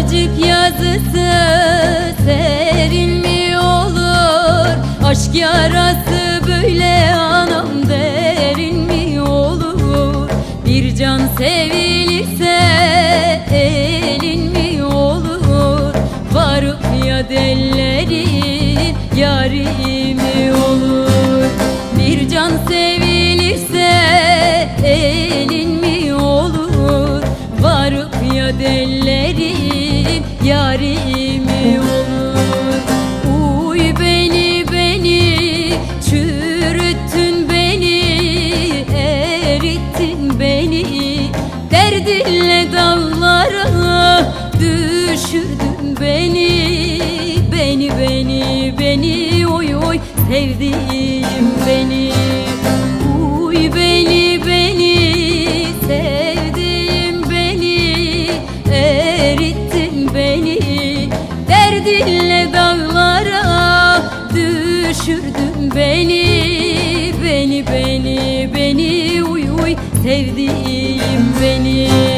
Acık yazısı serin mi olur? Aşk yarası böyle anam derin mi olur? Bir can sevilirse elin mi olur? Varıp ya dellerin yarim dellerin yari mi olur. Uy beni beni çürüttün beni erittin beni. Derdinle dağlara düşürdün beni. Beni beni beni oy oy sevdiğim düşürdün beni Beni beni beni. Uy uy sevdiğim beni.